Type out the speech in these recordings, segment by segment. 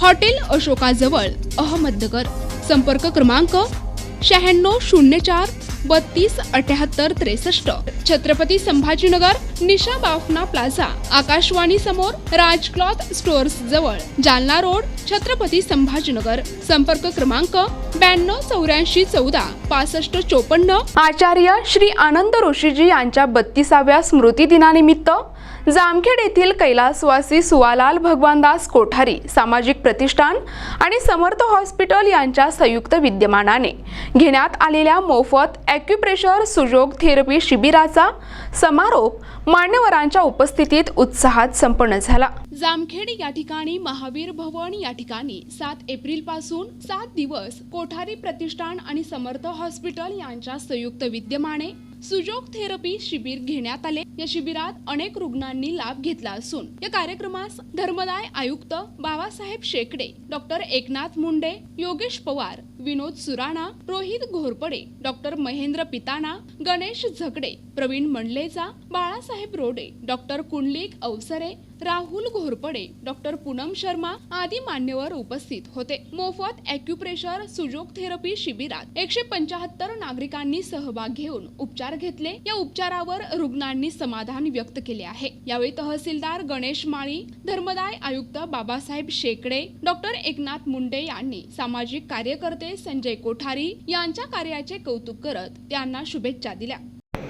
Hotel अशोकाजवळ अहमदनगर. संपर्क क्रमांक शहाण्णव शून्य चार बत्तीस अठ्याहत्तर त्रेसष्ट. छत्रपती संभाजीनगर निशा बाफना प्लाझा आकाशवाणी समोर राज क्लॉथ स्टोअर्स जवळ. जालना रोड छत्रपती संभाजीनगर. संपर्क क्रमांक ब्याण्णव चौऱ्याऐंशी चौदा पासष्ट चोपन्न. आचार्य श्री आनंद ऋषीजी यांच्या बत्तीसाव्या स्मृती दिनानिमित्त जामखेड येथील कैलासवासी सुवालाल भगवानदास कोठारी सामाजिक प्रतिष्ठान आणि समर्थ हॉस्पिटल यांच्या संयुक्त विद्यमानाने घेण्यात आलेल्या मोफत ॲक्युप्रेशर सुजोग थेरपी शिबिराचा समारोप मान्यवरांच्या उपस्थितीत उत्साहात संपन्न झाला. जामखेड या ठिकाणी महावीर भवन या ठिकाणी सात एप्रिलपासून सात दिवस कोठारी प्रतिष्ठान आणि समर्थ हॉस्पिटल यांच्या संयुक्त विद्यमाने सुजोग थेरपी शिबिर घेण्यात आले. या शिबिरात अनेक रुग्णांनी लाभ घेतला असून या कार्यक्रमास धर्मदाय आयुक्त Babasaheb Shekade doctor Eknath Munde Yogesh Pawar Vinod Surana Rohit Ghorpade doctor Mahendra Pitana Ganesh Zagade Pravin Mandlecha Balasaheb Rode doctor Kundlik Awsare Rahul Ghorpade doctor Poonam Sharma आदी मान्यवर उपस्थित होते. मोफत अॅक्युप्रेशर सुजोग थेरपी शिबिरात एकशे पंचाहत्तर नागरिकांनी सहभाग घेऊन उपचार घेतले. या उपचारावर रुग्णांनी समाधान व्यक्त केले आहे. यावेळी तहसीलदार गणेश माळी धर्मदाय आयुक्त बाबासाहेब शेकडे डॉक्टर एकनाथ मुंडे यांनी सामाजिक कार्यकर्ते संजय कोठारी यांच्या कार्याचे कौतुक करत त्यांना शुभेच्छा दिल्या.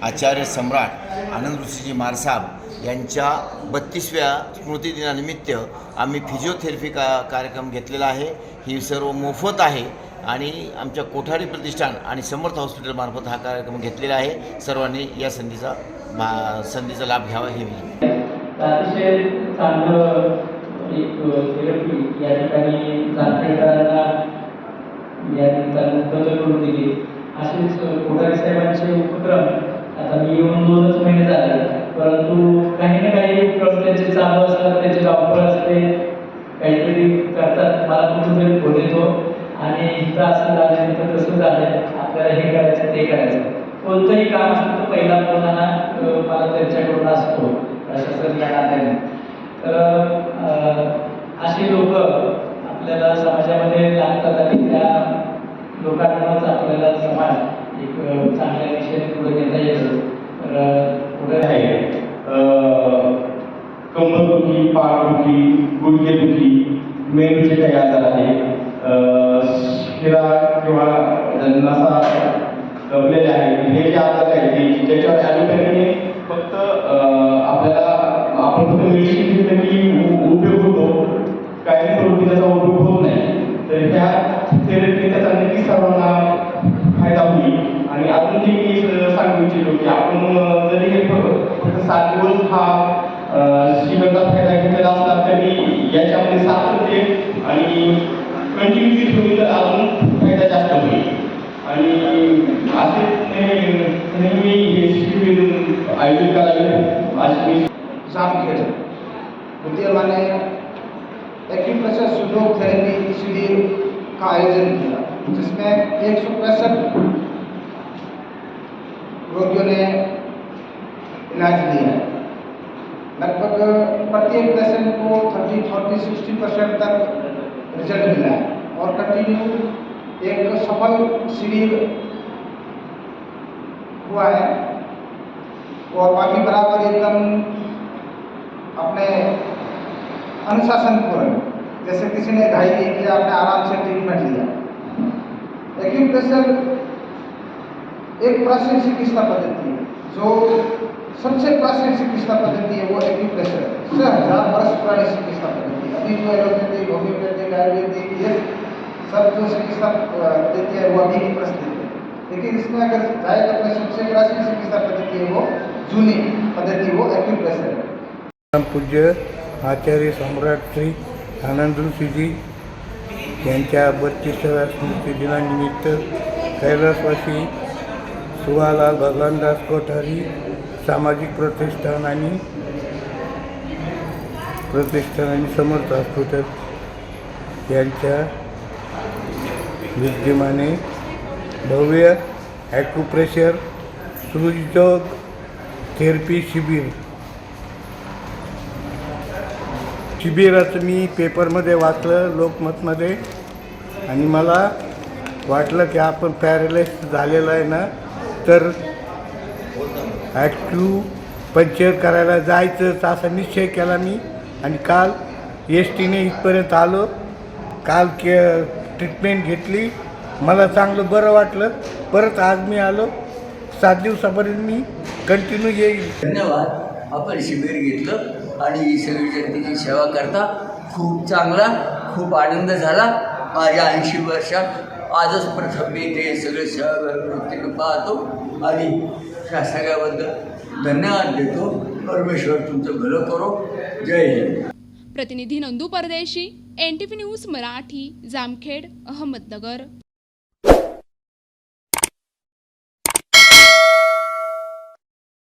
आचार्य सम्राट आनंद ऋषीजी मारसाब यांच्या बत्तीसव्या स्मृतिदिनानिमित्त आम्ही फिजिओथेरपी का कार्यक्रम घेतलेला आहे. ही सर्व मोफत आहे आणि आमच्या कोठारी प्रतिष्ठान आणि समर्थ हॉस्पिटलमार्फत हा कार्यक्रम घेतलेला आहे. सर्वांनी या संधीचा भा संधीचा लाभ घ्यावा हे मी अतिशय चांगलं एक थेरपी या ठिकाणी यानंतर या ठिकाणी करून दिली. असेच कोठारी साहेबांचे उपक्रम आता मी येऊन दोनच महिने झाले. परंतु काही ना काही उपक्रम त्यांचे चालू असतात त्यांचे डॉक्टर असते काहीतरी करतात. मला कुठेतरी फोन येतो. आणि इथं असं झालं इथं तसं झालं आपल्याला हे करायचं ते करायचं. कोणतंही काम असतं तर पहिला फोन हा मला त्यांच्याकडून असतो. प्रशासन या नात्याने. तर अ, अशी लोक आपल्याला समाजामध्ये लागतात आणि त्या लोकांमुळेच आपल्याला समाज एक अ, चांगल्या दिशेने पुढे नेता येतो तर अ, पुढे आहे दुखी पाठदुखी गुडघेदुखी मेंदूचे काही आजार आहे. शिरा किंवा नसा दबलेले आहे. हे जे आजार आहेत की ज्याच्यावर ॲलोपॅथीने फक्त अं, आपल्याला आपण फक्त मेडिसिन घेतलं की उपयोग होतो. कायमस्वरूपी त्याचा उपयोग होत नाही. तर ह्या थेरपी त्याचा नक्की सर्वांना फायदा होईल. आणि अजून जे मी सांगू इच्छितो की आपण जरी हे फक्त सात दिवस हा श्रीमंत फायदा घेतलेला असला तरी याच्यामध्ये सातत्य आणि कंटिन्युटी ठेवली तर अजून फायदा जास्त होईल. आणि असे नेहमी हे शिबिर आयोजित करावे. अशी मी जाम जामखेड़ विद्यमान एक्यूप्रेशर सुजोग थेरेपी शिविर का आयोजन किया जिसमें एक सौ पैंसठ रोगियों ने इलाज लिया लगभग प्रत्येक पेशेंट को थर्टी, फोर्टी, सिक्सटी परसेंट तक रिज़ल्ट मिला है। और कंटिन्यू एक सफल शिविर हुआ है। और बाकी बराबर एकदम अपने अनुशासन पूर्ण जैसे किसी ने घाई नहीं किया, आपने आराम से ट्रीटमेंट लिया। एक्यूप्रेशर एक प्राचीन चिकित्सा पद्धति है? जो सबसे प्राचीन चिकित्सा पद्धति है वो एक्यूप्रेशर छः हज़ार वर्ष पुरानी चिकित्सा पद्धति। अभी जो एलोपैथिक होम्योपैथिक आयुर्वेदिक, ये सब जो चिकित्सा पद्धति है वो अभी की परिस्थिति है। लेकिन इसमें अगर जाए तो अपने सबसे प्राचीन चिकित्सा पद्धति है वो जूनी पद्धति, वो एक्यूप्रेशर है। पूज्य, आचार्य सम्राट श्री आनंद ऋषि जी, यांच्या बत्तीसाव्या स्मृतिदिनानिमित्त कैलासवासी सुहालाल भगवानदास कोठारी सामाजिक प्रतिष्ठान आणि प्रतिष्ठान आणि समर्थ हॉस्पिटल यांच्या विद्यमाने भव्य ॲक्युप्रेशर सुजोग थेरपी शिबिर. शिबिराचं मी पेपरमध्ये वाचलं लोकमतमध्ये आणि मला वाटलं की आपण पॅरेलाइज झालेलं आहे ना तर ॲक्टिव पंक्चर करायला जायचं असा निश्चय केला मी. आणि काल एस टीने इथपर्यंत आलो. काल के ट्रीटमेंट घेतली. मला चांगलं बरं वाटलं. परत आज मी आलो. सात दिवसापर्यंत मी कंटिन्यू येईल. धन्यवाद. आपण शिबिर घेतलं आणि सगळी जनतेची सेवा करता. खूप चांगला खूप आनंद झाला. माझ्या ऐंशी वर्षात आजच प्रथम मी ते सगळे सेवा पाहतो. आणि ह्या सगळ्याबद्दल धन्यवाद देतो. परमेश्वर तुमचं भलं करो. जय हिंद. प्रतिनिधी Nandu Pardeshi N T V news Marathi Jamkhed Ahmednagar.